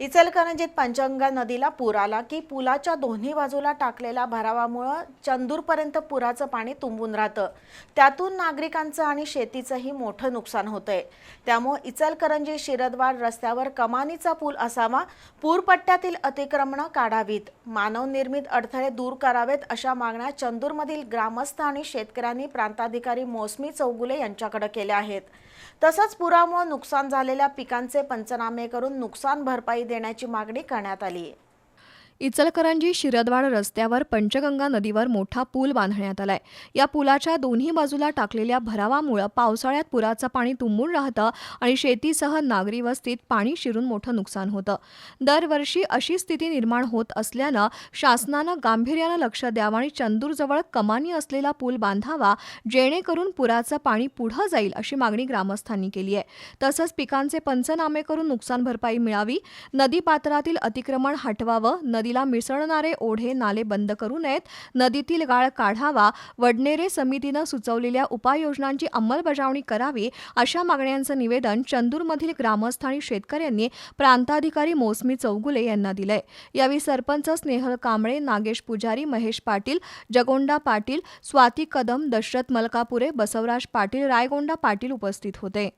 इचलकरंजीत पंचगंगा नदीला पूर आला की पुलाच्या दोन्ही बाजूला टाकलेल्या भरावामुळं चंदूरपर्यंत पुराचं पाणी तुंबून राहतं. त्यातून नागरिकांचं आणि शेतीचंही मोठं नुकसान होतंय. त्यामुळं इचलकरंजी शिरदवाड रस्त्यावर कमानीचा पूल असावा पूरपट्ट्यातील अतिक्रमणं काढावीत मानवनिर्मित अडथळे दूर करावेत अशा मागण्या चंदूरमधील ग्रामस्थ आणि शेतकऱ्यांनी प्रांताधिकारी मोसमी चौगुले यांच्याकडे केल्या आहेत. तसंच पुरामुळे नुकसान झालेल्या पिकांचे पंचनामे करून नुकसान भरपाई देण्याची मागणी करण्यात आली. इचलकरंजी शिरदवाड रस्त्यावर पंचगंगा नदीवर मोठा पूल बांधण्यात आलाय. या पुलाच्या दोन्ही बाजूला टाकलेल्या भरावामुळे पावसाळ्यात पुराचं पाणी तुंबून राहतं आणि शेतीसह नागरी वस्तीत पाणी शिरून मोठं नुकसान होतं. दरवर्षी अशी स्थिती निर्माण होत असल्यानं शासनानं गांभीर्यानं लक्ष द्यावं आणि चंदूरजवळ कमानी असलेला पूल बांधावा जेणेकरून पुराचं पाणी पुढं जाईल अशी मागणी ग्रामस्थांनी केली आहे. तसंच पिकांचे पंचनामे करून नुकसान भरपाई मिळावी नदीपात्रातील अतिक्रमण हटवावं नदीला मिसळणारे ओढे नाले बंद करू नयेत. नदीतील गाळ काढावा. वडनेरे समितीनं सुचवलेल्या उपाययोजनांची अंमलबजावणी करावी अशा मागण्यांचं निवेदन चंदूरमधील ग्रामस्थ आणि शेतकऱ्यांनी प्रांताधिकारी मोसमी चौगुले यांना दिलंय. यावेळी सरपंच स्नेहल कांबळे नागेश पुजारी महेश पाटील जगोंडा पाटील स्वाती कदम दशरथ मलकापुरे बसवराज पाटील रायगोंडा पाटील उपस्थित होते.